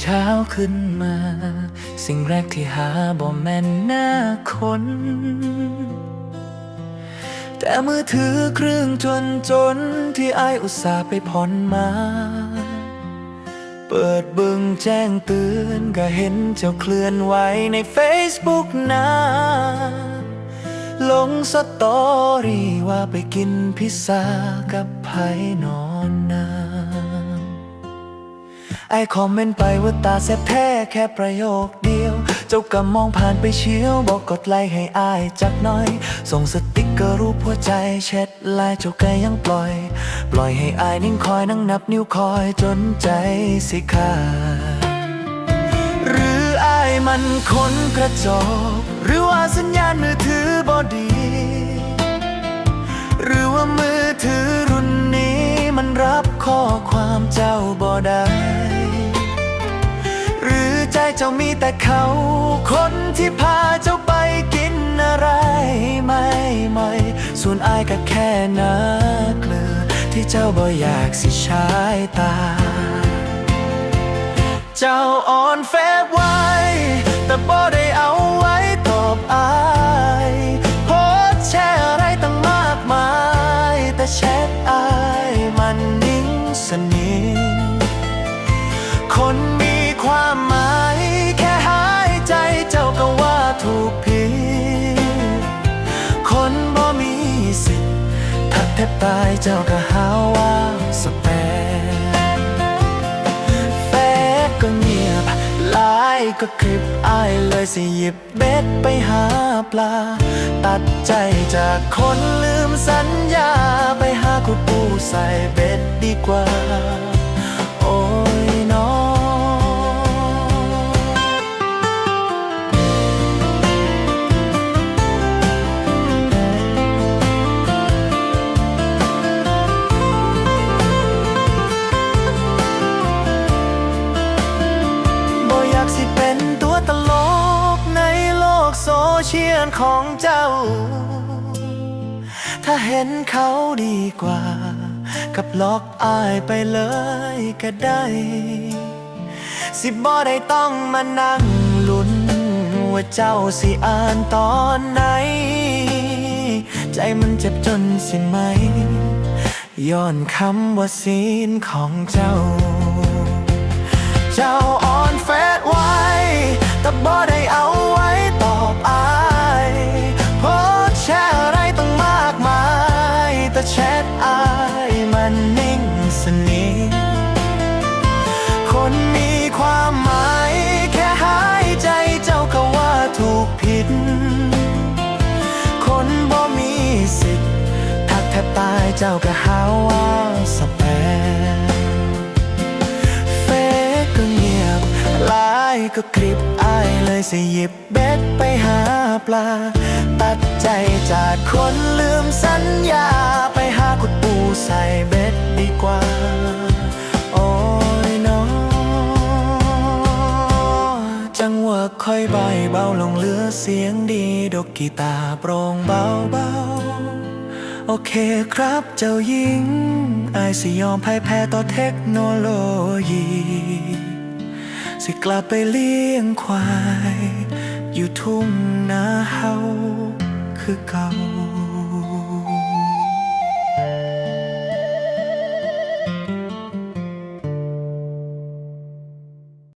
เช้าขึ้นมา สิ่งแรกที่หาบ่แม่นหน้าคน แต่มือถือเครื่องจนจนที่อายอุตส่าห์ไปผ่อนมา เปิดเบึงแจ้งเตือนก็เห็นเจ้าเคลื่อนไหวใน Facebook นะลงสตอรี่ว่าไปกินพิซซ่ากับไผ่นอนนา ไอคอมเมนต์ไปว่าตาแซบแท้แค่ประโยคเดียว เจ้าก็มองผ่านไปเชียว บอกกดไลค์ให้อายจักหน่อย ส่งสติกเกอร์รูปหัวใจแชทไลน์เจ้าก็ยังปล่อย ปล่อยให้อายนิ่งคอยนั่งนับนิ้วคอยจนใจสิขาดหรืออายมันคนกระจกหรือว่าสัญญาณมือถือบอดี หรือว่ามือถือรุ่นนี้มันรับข้อความเจ้าบ่ได้ เจ้ามีแต่เขา คนที่พาเจ้าไปกินอะไรไม่ไม่ส่วนอายก็แค่นักเลือที่เจ้าบ่อยากสิใช้ตา เจ้าอ่อนแฟบไว้ แต่บ่ได้เอาไว้ตอบอายโพสแชร์อะไรตั้งมากมาย แต่แชทอาย บตายเจ้าก็หาว่าสแปมแฟกก็เงียบไลน์ก็คลิปอายเลยสิหยิบเบ็ดไปหาปลา ตัดใจจากคนลืมสัญญา ไปหาคุณปูใส่เบ็ดดีกว่า ชียลของเจ้า ถ้าเห็นเขาดีกว่า กับล็อกอายไปเลยก็ได้ สิบ่ได้ต้องมานั่งลุ้น ว่าเจ้าสิอ่านตอนไหน ใจมันเจ็บจนสิไหม ย้อนคำว่าซีนของเจ้า เจ้า มันนิ่งสนิทคนมีความหมาย แค่หายใจเจ้าก็ว่าถูกผิด คนบ่มีสิทธิ์ทักแทบตายเจ้าก็หาว่าสแปมเฟซก็เงียบไลน์ก็คลิปอายเลยสิหยิบเบ็ดไปหาปลา ตัดใจจากคนลืมสัญญา ขุดปูใส่เบ็ดดีกว่า โอ้ยน้องจังหวะค่อยใบเบาลงเหลือเสียงดีดกกีตาร์โปร่งเบาเบาโอเคครับเจ้าหญิงอายสิยอมพ่ายแพ้ต่อเทคโนโลยี สิกลับไปเลี้ยงควาย อยู่ทุ่งนาเฮาคือเก่า